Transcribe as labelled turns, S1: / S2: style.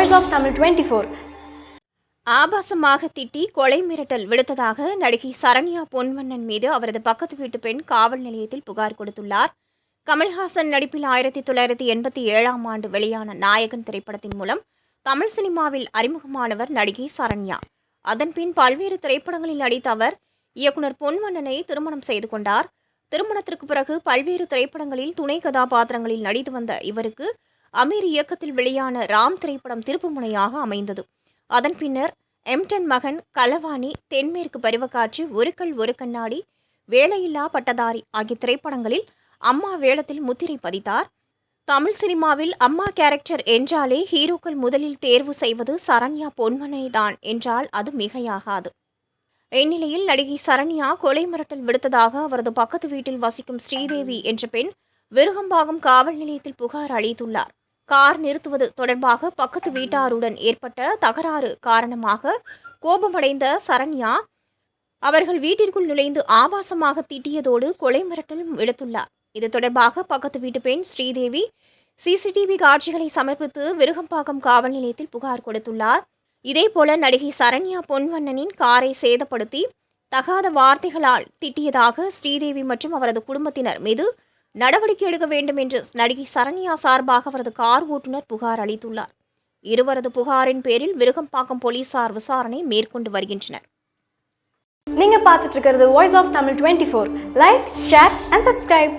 S1: Of Tamil twenty four
S2: ஆபாசமாக திட்டி கொலை மிரட்டல் விடுத்ததாக நடிகை சரண்யா பொன்வண்ணன் மீது அவரது பக்கத்து வீட்டு பெண் காவல் நிலையத்தில் புகார் கொடுத்துள்ளார். கமல்ஹாசன் நடிப்பில் ஆயிரத்தி தொள்ளாயிரத்தி எண்பத்தி ஏழாம் ஆண்டு வெளியான நாயகன் திரைப்படத்தின் மூலம் தமிழ் சினிமாவில் அறிமுகமானவர் நடிகை சரண்யா. அதன்பின் பல்வேறு திரைப்படங்களில் நடித்த அவர் இயக்குனர் பொன்வண்ணனை திருமணம் செய்து கொண்டார். திருமணத்திற்கு பிறகு பல்வேறு திரைப்படங்களில் துணை கதாபாத்திரங்களில் நடித்து வந்த இவருக்கு அமீர் இயக்கத்தில் வெளியான ராம் திரைப்படம் திருப்புமுனையாக அமைந்தது. அதன் பின்னர் எம்டன் மகன் களவாணி தென்மேற்கு பருவக்காற்று ஒருக்கல் ஒரு கண்ணாடி வேலையில்லா பட்டதாரி ஆகிய திரைப்படங்களில் அம்மா வேடத்தில் முத்திரை பதித்தார். தமிழ் சினிமாவில் அம்மா கேரக்டர் என்றாலே ஹீரோக்கள் முதலில் தேர்வு செய்வது சரண்யா பொன்மனை தான் என்றால் அது மிகையாகாது. இந்நிலையில் நடிகை சரண்யா கொலை மிரட்டல் விடுத்ததாக அவரது பக்கத்து வீட்டில் வசிக்கும் ஸ்ரீதேவி என்ற பெண் விருகம்பாகம் காவல் நிலையத்தில் புகார் அளித்துள்ளார். கார் நிறுத்துவது தொடர்பாக பக்கத்து வீட்டாருடன் ஏற்பட்ட தகராறு காரணமாக கோபமடைந்த சரண்யா அவர்கள் வீட்டிற்குள் நுழைந்து ஆபாசமாக திட்டியதோடு கொலை மிரட்டலும் விடுத்துள்ளார் இது தொடர்பாக பக்கத்து வீட்டு பெண் ஸ்ரீதேவி சிசிடிவி காட்சிகளை சமர்ப்பித்து விருகம்பாக்கம் காவல் நிலையத்தில் புகார் கொடுத்துள்ளார். இதேபோல நடிகை சரண்யா பொன்வண்ணனின் காரை சேதப்படுத்தி தகாத வார்த்தைகளால் திட்டியதாக ஸ்ரீதேவி மற்றும் அவரது குடும்பத்தினர் மீது நடவடிக்கை எடுக்க வேண்டும் என்று நடிகை சரண்யா சார்பாக அவரது கார் ஓட்டுநர் புகார் அளித்துள்ளார். இருவரது புகாரின் பேரில் விருகம்பாக்கம் போலீசார் விசாரணை மேற்கொண்டு வருகின்றனர்.
S1: நீங்க பார்த்துட்டு இருக்கிறது voice of Tamil twenty four like share and subscribe